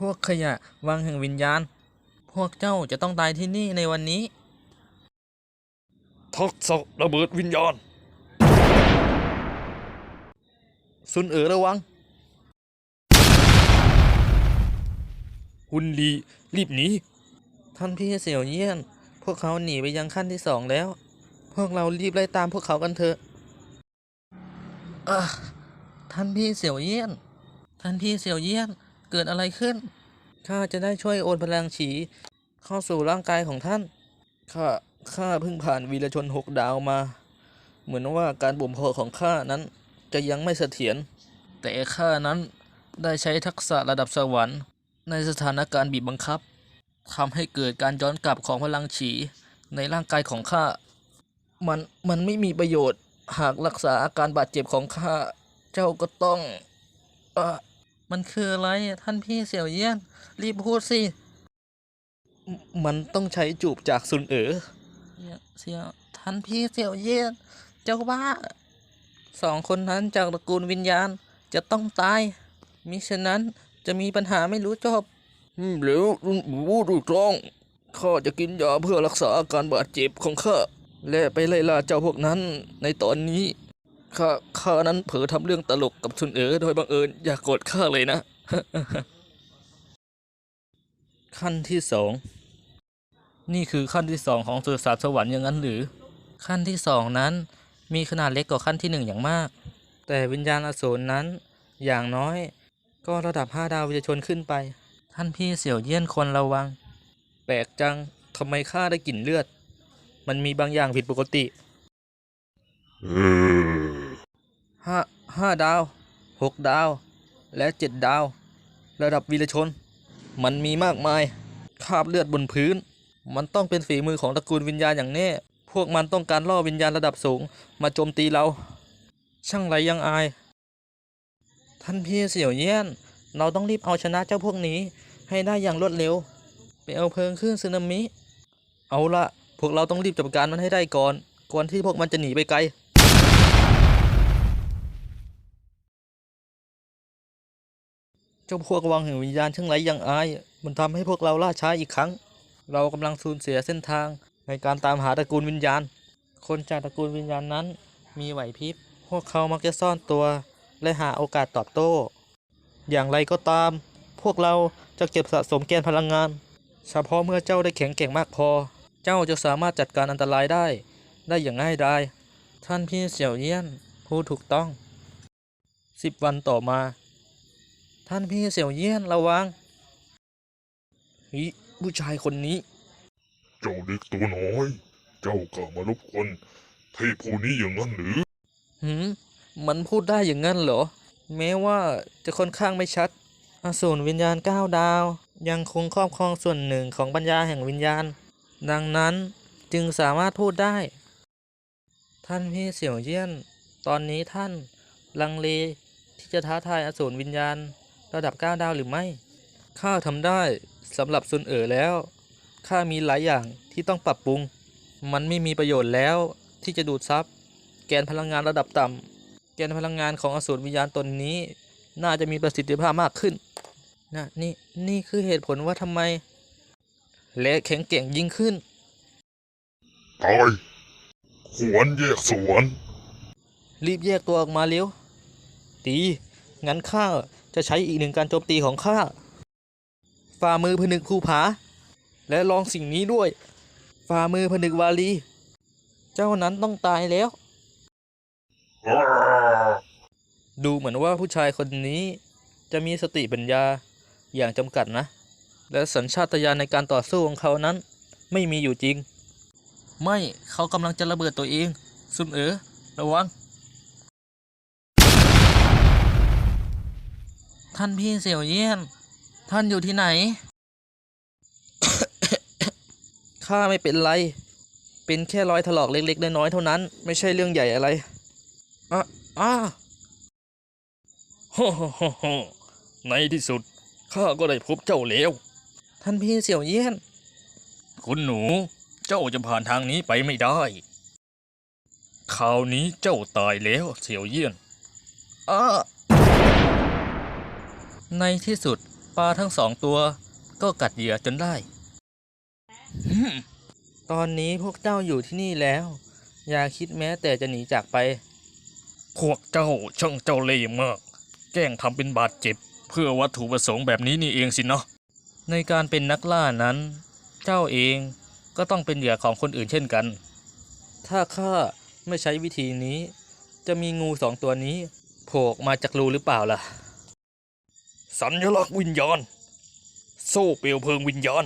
พวกขยะวังแห่งวิญญาณ พวกเจ้าจะต้องตายที่นี่ในวันนี้ทักษะระเบิดวิญญาณ ซุนเอ๋อระวังหุนลีรีบหนี ท่านพี่เสี่ยวเยี่ยน พวกเขาหนีไปยังขั้นที่สองแล้ว พวกเรารีบไล่ตามพวกเขากันเถอะอะท่านพี่เสี่ยวเยี่ยน ท่านพี่เสี่ยวเยี่ยน เกิดอะไรขึ้น ข้าจะได้ช่วยโอนพลังฉี เข้าสู่ร่างกายของท่าน ข้า ข้าเพิ่งผ่านวีรชนหกดาวมา เหมือนว่าการบ่มเพาะของข้านั้นจะยังไม่เสถียร แต่ข้านั้นได้ใช้ทักษะระดับสวรรค์ ในสถานการณ์บีบบังคับทำให้เกิดการย้อนกลับของพลังฉีในร่างกายของข้า มัน มันไม่มีประโยชน์ หากรักษาอาการบาดเจ็บของข้า เจ้าก็ต้องเออ มันคืออะไรอะท่านพี่เสี่ยวเยี่ยน รีบพูดสิมมันต้องใช้จูบจากซุนเอ๋อเสี่ยวท่านพี่เสี่ยวเยี่ยน เจ้าบ้าสองคนนั้นจากตระกูลวิญญาณจะต้องตายมิฉะนั้นจะมีปัญหาไม่รู้จบอืมแล้วลุงบูถูกต้อง ข้าจะกินยาเพื่อรักษาอาการบาดเจ็บของข้าและไปไล่ล่าเจ้าพวกนั้นในตอนนี้ ข้าข้านั้นเผลอทำเรื่องตลกกับชุนเอ๋อโดยบังเอิญอย่ากโกรธข้าเลยนะ ขั้นที่สองนี่คือขั้นที่สองของสุสานสวรรค์อย่างนั้นหรือ ขั้นที่สองนั้นมีขนาดเล็กกว่าขั้นที่หนึ่งอย่างมาก แต่วิญญาณอสูรนั้น อย่างน้อย ก็ระดับห้าดาววิญญาชนขึ้นไป ท่านพี่เสี่ยวเยี่ยนควรระวัง แปลกจังทำไมข้าได้กลิ่นเลือด มันมีบางอย่างผิดปกติ ห้าห้าดาวหกดาว และเจ็ดดาว ระดับวีรชน มันมีมากมายคราบเลือดบนพื้น มันต้องเป็นฝีมือของตระกูลวิญญาณอย่างแน่ พวกมันต้องการล่อวิญญาณระดับสูง มาโจมตีเรา ช่างไรยังอาย ท่านพี่เสี่ยวเยี่ยน เราต้องรีบเอาชนะเจ้าพวกนี้ ให้ได้อย่างรวดเร็ว ไปเอาเพลิงขึ้นสึนามิ เอาละพวกเราต้องรีบจัดการมันให้ได้ก่อน ก่อนที่พวกมันจะหนีไปไกล จ้าพวกวังแห่งวิญญาณช่างไรยังอาย มันทำให้พวกเราล่าช้าอีกครั้ง เรากำลังสูญเสียเส้นทางในการตามหาตระกูลวิญญาณ คนจากตระกูลวิญญาณนั้น มีไหวพริบ พวกเขามักจะซ่อนตัว และหาโอกาสตอบโต้ อย่างไรก็ตาม พวกเราจะเก็บสะสมแกนพลังงาน เฉพาะเมื่อเจ้าได้แข็งแกร่งมากพอ เจ้าจะสามารถจัดการอันตรายได้ ได้อย่างง่ายดาย ท่านพี่เสี่ยวเยี่ยนพูดถูกต้องสิบวันต่อมา ท่านพี่เสี่ยวเยี่ยนระวังเฮ้ยผู้ชายคนนี้ เจ้าเด็กตัวน้อย เจ้ากล้ามารบกวนเทพผู้นี้อย่างนั้นหรือหืมมันพูดได้อย่างนั้นเหรอ แม้ว่าจะค่อนข้างไม่ชัดอสูรวิญญาณเก้าดาว ยังคงครอบครองส่วนหนึ่งของปัญญาแห่งวิญญาณ ดังนั้นจึงสามารถพูดได้ ท่านพี่เสี่ยวเยี่ยน ตอนนี้ท่านลังเลที่จะท้าทายอสูรวิญญาณ ระดับเก้าดาวหรือไม่ ข้าทำได้สำหรับซุนเอ๋อแล้ว ข้ามีหลายอย่างที่ต้องปรับปรุง มันไม่มีประโยชน์แล้วที่จะดูดซับแกนพลังงานระดับต่ำแกนพลังงานของอสูรวิญญาณตนนี้ น่าจะมีประสิทธิภาพมากขึ้นนะนี่นี่คือเหตุผลว่าทำไม และแข็งแกร่งยิ่งขึ้นตายขวนแยกสวน รีบแยกตัวออกมาเร็วตีงั้นข้า จะใช้อีกหนึ่งการโจมตีของข้าฝ่ามือผนึกภูผา และลองสิ่งนี้ด้วย ฝ่ามือผนึกวาลี เจ้านั้นต้องตายแล้ว ดูเหมือนว่าผู้ชายคนนี้จะมีสติปัญญาอย่างจำกัดนะ และสัญชาตญาณในการต่อสู้ของเขานั้น ไม่มีอยู่จริง ไม่เขากำลังจะระเบิดตัวเองซุนเอ๋อระวัง ท่านพี่เสี่ยวเยี่ยน ท่านอยู่ที่ไหน ข้าไม่เป็นไร เป็นแค่รอยถลอกเล็ก ๆ น้อยๆเท่านั้น ไม่ใช่เรื่องใหญ่อะไรอะอะฮ่าฮ่าฮ่าฮ่าในที่สุดข้าก็ได้พบเจ้าแล้ว ท่านพี่เสี่ยวเยี่ยน คุณหนู เจ้าจะผ่านทางนี้ไปไม่ได้ คราวนี้เจ้าตายแล้วเสี่ยวเยี่ยนอ้า ในที่สุดปลาทั้งสองตัวก็กัดเหยื่อจนได้ ตอนนี้พวกเจ้าอยู่ที่นี่แล้ว อย่าคิดแม้แต่จะหนีจากไป พวกเจ้าช่างเจ้าเล่ห์มาก แกล้งทำเป็นบาดเจ็บ เพื่อวัตถุประสงค์แบบนี้นี่เองสินะ ในการเป็นนักล่านั้น เจ้าเองก็ต้องเป็นเหยื่อของคนอื่นเช่นกัน ถ้าข้าไม่ใช้วิธีนี้ จะมีงูสองตัวนี้โผล่ออกมาจากรูหรือเปล่าล่ะ สัญลักษณ์วิญญาณ โซ่เปลวเพลิงวิญญาณ